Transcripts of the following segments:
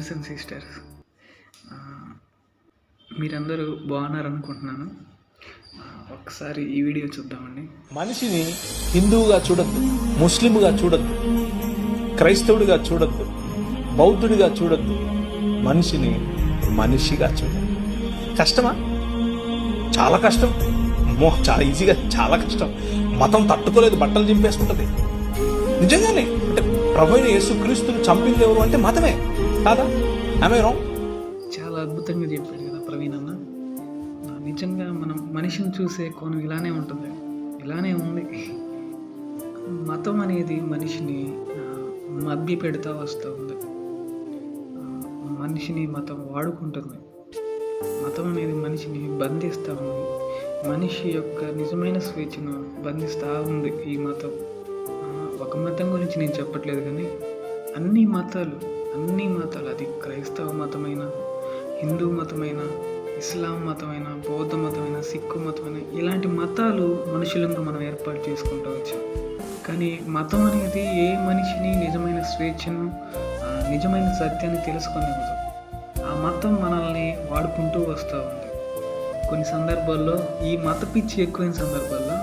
Brothers and sisters మీరందరూ బాగున్నారనుకుంటున్నాను. ఒకసారి ఈ వీడియో చూద్దామండి. మనిషిని హిందువుగా చూడొద్దు ముస్లింగా చూడొద్దు క్రైస్తవుడిగా చూడొద్దు బౌద్ధుడిగా చూడొద్దు మనిషిని మనిషిగా చూడాలి కష్టమా? చాలా కష్టం. అమ్మో చాలా ఈజీగా చాలా కష్టం. మతం తట్టుకోలేదు బట్టలు చింపేసుకుంటుంది. నిజంగానే అంటే ప్రభు యేసుక్రీస్తుని చంపింది ఎవరు అంటే మతమే. కాదా చాలా అద్భుతంగా చెప్పాడు కదా ప్రవీణ్ అన్న. నిజంగా మనం మనిషిని చూసే కోణం ఇలానే ఉంటుంది. ఇలానే ఉంది. మతం అనేది మనిషిని మభ్య పెడతా వస్తూ ఉంది. మనిషిని మతం వాడుకుంటుంది. మతం అనేది మనిషిని బంధిస్తూ ఉంది. మనిషి యొక్క నిజమైన స్వేచ్ఛను బంధిస్తూ ఉంది ఈ మతం. ఒక మతం గురించి నేను చెప్పట్లేదు కానీ అన్ని మతాలు అన్ని మతాలు అది క్రైస్తవ మతమైన హిందూ మతమైన ఇస్లాం మతమైన బౌద్ధ మతమైన సిక్కు మతమైన ఇలాంటి మతాలు మనుషులంగా మనం ఏర్పాటు చేసుకుంటూ వచ్చాం. కానీ మతం అనేది ఏ మనిషిని నిజమైన స్వేచ్ఛను నిజమైన సత్యాన్ని తెలుసుకునేవదు ఆ మతం మనల్ని వాడుకుంటూ వస్తూ ఉంది. కొన్ని సందర్భాల్లో ఈ మత పిచ్చి ఎక్కువైన సందర్భాల్లో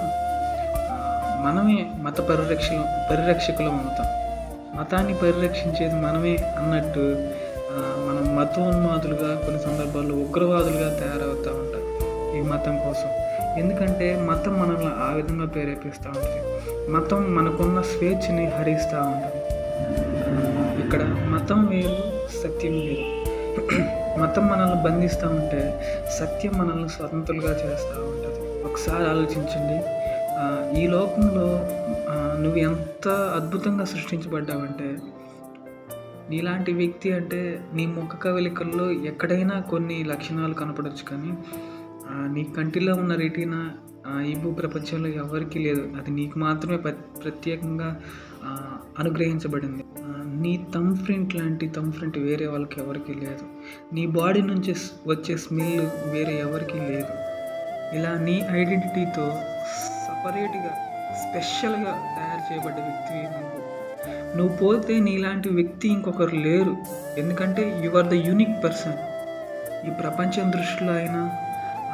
మనమే మత పరిరక్ష పరిరక్షకులం అవుతాం. మతాన్ని పరిరక్షించేది మనమే అన్నట్టు మనం మతోన్మాదులుగా కొన్ని సందర్భాల్లో ఉగ్రవాదులుగా తయారవుతూ ఉంటాం ఈ మతం కోసం. ఎందుకంటే మతం మనల్ని ఆ విధంగా ప్రేరేపిస్తూ ఉంటుంది. మతం మనకున్న స్వేచ్ఛని హరిస్తూ ఉంటుంది. ఇక్కడ మతం వేరు సత్యం వేరు. మతం మనల్ని బంధిస్తూ ఉంటే సత్యం మనల్ని స్వతంత్రులుగా చేస్తూ ఉంటుంది. ఒకసారి ఆలోచించండి. ఈ లోకంలో నువ్వు ఎంత అద్భుతంగా సృష్టించబడ్డావంటే నీలాంటి వ్యక్తి అంటే నీ ముఖ కవలికల్లో ఎక్కడైనా కొన్ని లక్షణాలు కనపడవచ్చు కానీ నీ కంటిలో ఉన్న రెటీనా ఈ భూ ప్రపంచంలో ఎవరికీ లేదు. అది నీకు మాత్రమే ప్ర- ప్రత్యేకంగా అనుగ్రహించబడింది. నీ తమ్ ప్రింట్ లాంటి తమ్ ప్రింట్ వేరే వాళ్ళకి ఎవరికీ లేదు. నీ బాడీ నుంచి వచ్చే స్మెల్ వేరే ఎవరికీ లేదు. ఇలా నీ ఐడెంటిటీతో సపరేట్గా స్పెషల్గా తయారు చేయబడ్డ వ్యక్తి నువ్వు? నువ్వు పోతే నీలాంటి వ్యక్తి ఇంకొకరు లేరు. ఎందుకంటే you are the unique person ఈ ప్రపంచం దృష్టిలో అయినా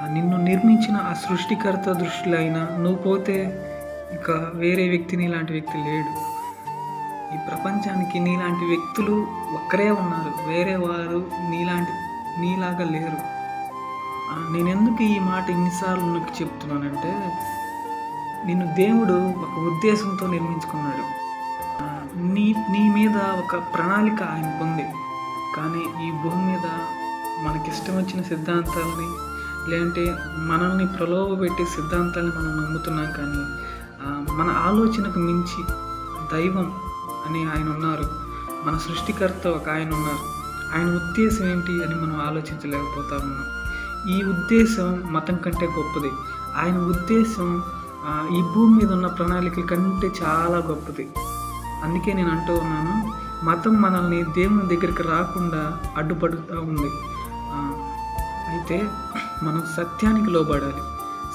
నిన్ను నిర్మించిన ఆ సృష్టికర్త దృష్టిలో అయినా నువ్వు పోతే ఇంకా వేరే వ్యక్తి నీలాంటి వ్యక్తి లేడు. ఈ ప్రపంచానికి నీలాంటి వ్యక్తులు ఒక్కరే ఉన్నారు. వేరే వారు నీలాంటి నీలాగా లేరు. నేనెందుకు నేను ఎందుకు ఈ మాట ఇన్నిసార్లు నాకు చెప్తున్నానంటే నిన్ను దేవుడు ఒక ఉద్దేశంతో నిర్మించుకున్నాడు. నీ నీ మీద ఒక ప్రణాళిక ఆయన పొంది. కానీ ఈ భూమి మీద మనకిష్టం వచ్చిన సిద్ధాంతాలని లేదంటే మనల్ని ప్రలోభపెట్టే సిద్ధాంతాలని మనం నమ్ముతున్నాం కానీ మన ఆలోచనకు మించి దైవం అని ఆయన ఉన్నారు. మన సృష్టికర్త ఒక ఆయన ఉన్నారు. ఆయన ఉద్దేశం ఏంటి అని మనం ఆలోచించలేకపోతా ఉన్నాం. ఈ ఉద్దేశం మతం కంటే గొప్పది. ఆయన ఉద్దేశం ఈ భూమి మీద ఉన్న ప్రణాళికల కంటే చాలా గొప్పది. అందుకే నేను అంటూ ఉన్నాను మతం మనల్ని దేవుని దగ్గరికి రాకుండా అడ్డుపడుతూ ఉంది. అయితే మనం సత్యానికి లోబడాలి.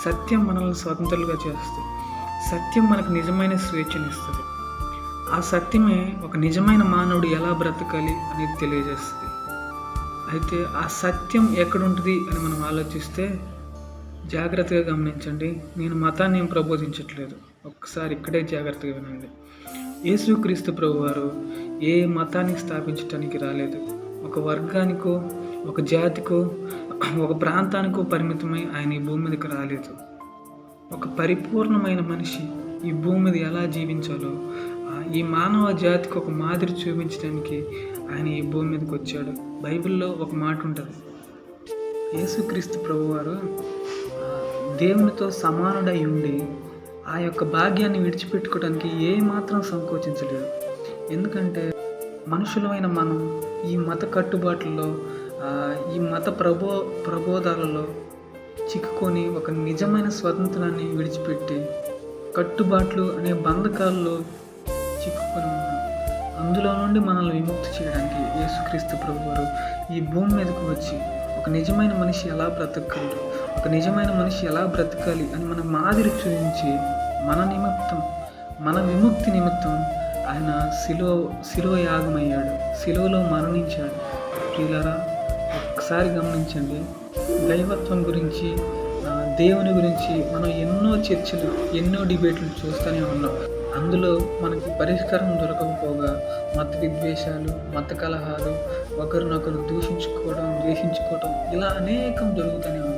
సత్యం మనల్ని స్వతంత్రులుగా చేస్తుంది. సత్యం మనకు నిజమైన స్వేచ్ఛనిస్తుంది. ఆ సత్యమే ఒక నిజమైన మానవుడు ఎలా బ్రతకాలి అనేది తెలియజేస్తుంది. అయితే ఆ సత్యం ఎక్కడుంటుంది అని మనం ఆలోచిస్తే జాగ్రత్తగా గమనించండి. నేను మతాన్ని ఏం ప్రబోధించట్లేదు. ఒక్కసారి ఇక్కడే జాగ్రత్తగా వినండి. యేసుక్రీస్తు ప్రభు వారు ఏ మతాన్ని స్థాపించడానికి రాలేదు. ఒక వర్గానికో ఒక జాతికో ఒక ప్రాంతానికో పరిమితమై ఆయన ఈ భూమి మీదకి రాలేదు. ఒక పరిపూర్ణమైన మనిషి ఈ భూమి మీద ఎలా జీవించాలో ఈ మానవ జాతికి ఒక మాదిరి చూపించడానికి ఆయన ఈ భూమి మీదకి వచ్చాడు. బైబిల్లో ఒక మాట ఉంటుంది. యేసుక్రీస్తు ప్రభువారు దేవునితో సమానుడై ఉండి ఆ యొక్క భాగ్యాన్ని విడిచిపెట్టుకోవడానికి ఏ మాత్రం సంకోచించలేదు. ఎందుకంటే మనుషులమైన మనం ఈ మత కట్టుబాట్లలో ఈ మత ప్రబో ప్రబోధాలలో చిక్కుకొని ఒక నిజమైన స్వతంత్రాన్ని విడిచిపెట్టి కట్టుబాట్లు అనే బంధకాల్లో చిక్కుకొని ఉన్నాం. అందులో నుండి మనల్ని విముక్తి చేయడానికి యేసుక్రీస్తు ప్రభువారు ఈ భూమి మీదకు వచ్చి ఒక నిజమైన మనిషి ఎలా బ్రతకగలరు ఒక నిజమైన మనిషి ఎలా బ్రతకాలి అని మన మాదిరి చూపించి మన నిమిత్తం మన విముక్తి నిమిత్తం ఆయన శిలో శిలువ యాగమయ్యాడు శిలువలో మరణించాడు. ప్రియులరా ఒక్కసారి గమనించండి. దైవత్వం గురించి దేవుని గురించి మనం ఎన్నో చర్చలు ఎన్నో డిబేట్లు చూస్తూనే ఉన్నాం. అందులో మనకి పరిష్కారం దొరకకపోగా మత విద్వేషాలు మత కలహాలు ఒకరినొకరు దూషించుకోవడం ద్వేషించుకోవడం ఇలా అనేకం జరుగుతూనే ఉన్నాయి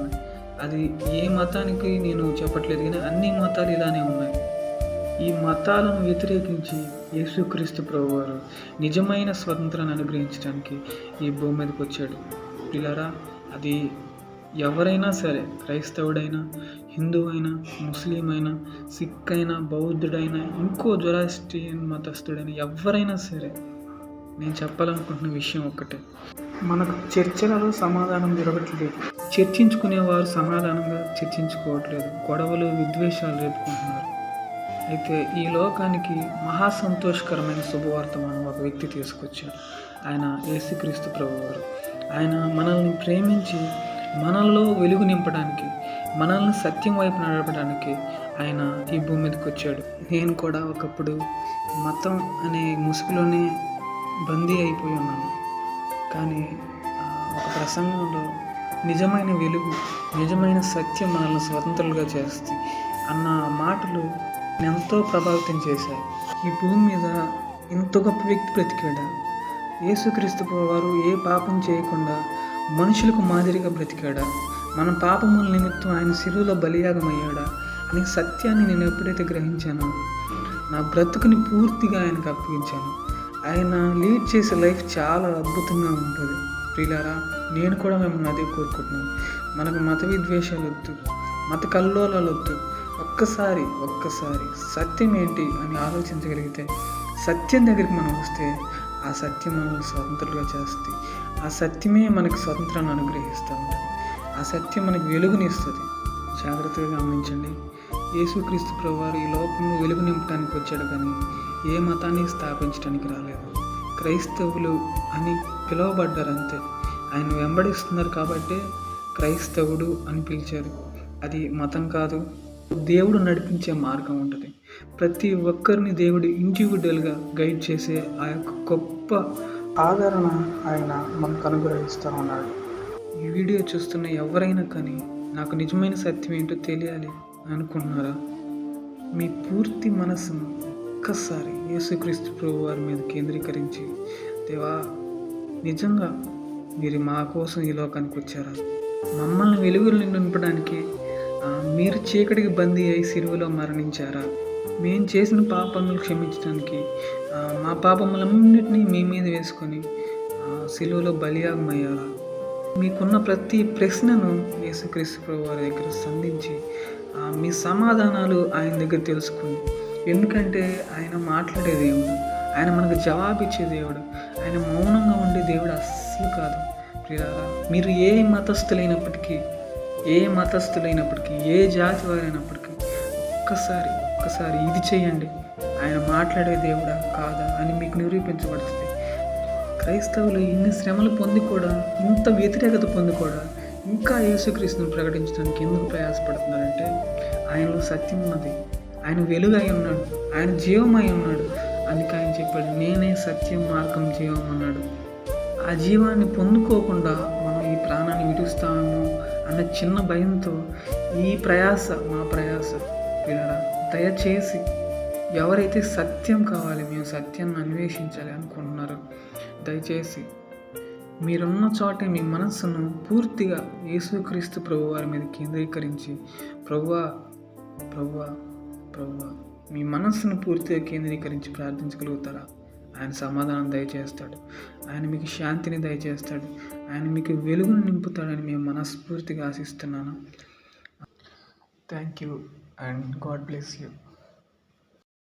అది ఏ మతానికి నేను చెప్పట్లేదు కానీ అన్ని మతాలు ఇలానే ఉన్నాయి. ఈ మతాలను వ్యతిరేకించి యేసుక్రీస్తు ప్రభువారు నిజమైన స్వతంత్రాన్ని అనుగ్రహించడానికి ఈ భూమి మీదకి వచ్చాడు. పిల్లరా అది ఎవరైనా సరే క్రైస్తవుడైనా హిందూ అయినా ముస్లిం అయినా సిక్ అయినా బౌద్ధుడైనా ఇంకో జొరాస్ట్రియన్ మతస్థుడైనా ఎవరైనా సరే నేను చెప్పాలనుకుంటున్న విషయం ఒక్కటే. మనకు చర్చలలో సమాధానం దొరకట్లేదు. చర్చించుకునేవారు సమాధానంగా చర్చించుకోవట్లేదు. గొడవలు విద్వేషాలు రేపుకుంటున్నారు. అయితే ఈ లోకానికి మహా సంతోషకరమైన శుభవార్తమానం ఒక వ్యక్తి తీసుకొచ్చాడు. ఆయన యేసుక్రీస్తు ప్రభువారు. ఆయన మనల్ని ప్రేమించి మనల్లో వెలుగు నింపడానికి మనల్ని సత్యం వైపు నడపడానికి ఆయన ఈ భూమి మీదకి వచ్చాడు. నేను కూడా ఒకప్పుడు మతం అనే ముసుగులోనే బందీ అయిపోయి ఉన్నాను. కానీ ఒక ప్రసంగంలో నిజమైన వెలుగు నిజమైన సత్యం మనల్ని స్వతంత్రులుగా చేస్తుంది అన్న మాటలు ఎంతో ప్రభావితం చేశాయి. ఈ భూమి మీద ఇంత గొప్ప వ్యక్తి బ్రతికాడా? యేసుక్రీస్తు వారు ఏ పాపం చేయకుండా మనుషులకు మాదిరిగా బ్రతికాడా? మన పాపముల నిమిత్తం ఆయన శిలువలో బలియాగమయ్యాడా? అనే సత్యాన్ని నేను ఎప్పుడైతే గ్రహించానో నా బ్రతుకుని పూర్తిగా ఆయనకు అప్పగించాను. ఆయన లీడ్ చేసే లైఫ్ చాలా అద్భుతంగా ఉంటుంది. ప్రియులారా నేను కూడా మిమ్మల్ని అదే కోరుకుంటున్నాను. మనకు మత విద్వేషాలు వద్దు మత కల్లోలాలు వద్దు. ఒక్కసారి ఒక్కసారి సత్యం ఏంటి అని ఆలోచించగలిగితే సత్యం దగ్గరికి మనం వస్తే ఆ సత్యం మనల్ని స్వతంత్రులుగా చేస్తుంది. ఆ సత్యమే మనకి స్వతంత్రాన్ని అనుగ్రహిస్తూ ఉంటుంది ఆ సత్యం మనకి వెలుగునిస్తుంది జాగ్రత్తగా గమనించండి. యేసుక్రీస్తు ప్రభువారు ఈ లోకంలో వెలుగు నింపడానికి వచ్చాడు కానీ ఏ మతాన్ని స్థాపించడానికి రాలేదు. క్రైస్తవులు అని పిలువబడ్డారు అంతే ఆయన వెంబడిస్తున్నారు కాబట్టి క్రైస్తవుడు అని పిలిచారు. అది మతం కాదు దేవుడు నడిపించే మార్గం ఉంటుంది. ప్రతి ఒక్కరిని దేవుడు ఇండివిజువల్గా గైడ్ చేసే ఆ యొక్క గొప్ప ఆదరణ ఆయన మనకు అనుగ్రహిస్తూ ఉన్నాడు. ఈ వీడియో చూస్తున్న ఎవరైనా కానీ నాకు నిజమైన సత్యం ఏంటో తెలియాలి అనుకుంటున్నారా? మీ పూర్తి మనసును ఒక్కసారి యేసుక్రీస్తు ప్రభు వారి మీద కేంద్రీకరించి దేవా నిజంగా మీరు మా కోసం ఈ లోకానికి వచ్చారా? మమ్మల్ని వెలుగులు నింపడానికి మీరు చీకటికి బందీ అయి సిరువులో మరణించారా? మేము చేసిన పాపములు క్షమించడానికి మా పాపములన్నింటినీ మీ మీద వేసుకొని సిలువలో బలియాగమయ్యారా? మీకున్న ప్రతి ప్రశ్నను యేసుక్రీస్తు ప్రభు వారి దగ్గర సంధించి మీ సమాధానాలు ఆయన దగ్గర తెలుసుకోండి ఎందుకంటే ఆయన మాట్లాడేది ఏమో ఆయన మనకు జవాబిచ్చే దేవుడు. ఆయన మౌనంగా ఉండే దేవుడు అస్సలు కాదు. ప్రియారా మీరు ఏ మతస్థులైనప్పటికీ ఏ మతస్థులైనప్పటికీ ఏ జాతి వారైనప్పటికీ ఒక్కసారి ఒక్కసారి ఇది చేయండి. ఆయన మాట్లాడే దేవుడా కాదా అని మీకు నిరూపించబడుతుంది. క్రైస్తవులు ఇన్ని శ్రమలు పొంది కూడా ఇంత వ్యతిరేకత పొంది కూడా ఇంకా యేసుక్రీస్తుని ప్రకటించడానికి ఎందుకు ప్రయాసపడుతున్నారంటే ఆయనలో సత్యం ఉన్నది. ఆయన వెలుగై ఉన్నాడు. ఆయన జీవమై ఉన్నాడు. అందుకే ఆయన చెప్పాడు నేనే సత్యం మార్గం జీవం అన్నాడు ఆ జీవాన్ని పొందుకోకుండా మనం ఈ ప్రాణాన్ని విడుస్తామేమో అన్న చిన్న భయంతో ఈ ప్రయాస మా ప్రయాస. పిల్లరా దయచేసి ఎవరైతే సత్యం కావాలి మేము సత్యాన్ని అన్వేషించాలి అనుకుంటున్నారో దయచేసి మీరున్న చోటే మీ మనస్సును పూర్తిగా యేసుక్రీస్తు ప్రభువారి మీద కేంద్రీకరించి ప్రభువా ప్రభువా ప్రభువా మీ మనస్సును పూర్తిగా కేంద్రీకరించి ప్రార్థించగలుగుతారా? ఆయన సమాధానం దయచేస్తాడు. ఆయన మీకు శాంతిని దయచేస్తాడు. ఆయన మీకు వెలుగును నింపుతాడని మేము మనస్ఫూర్తిగా ఆశిస్తున్నాను. Thank you and God bless you.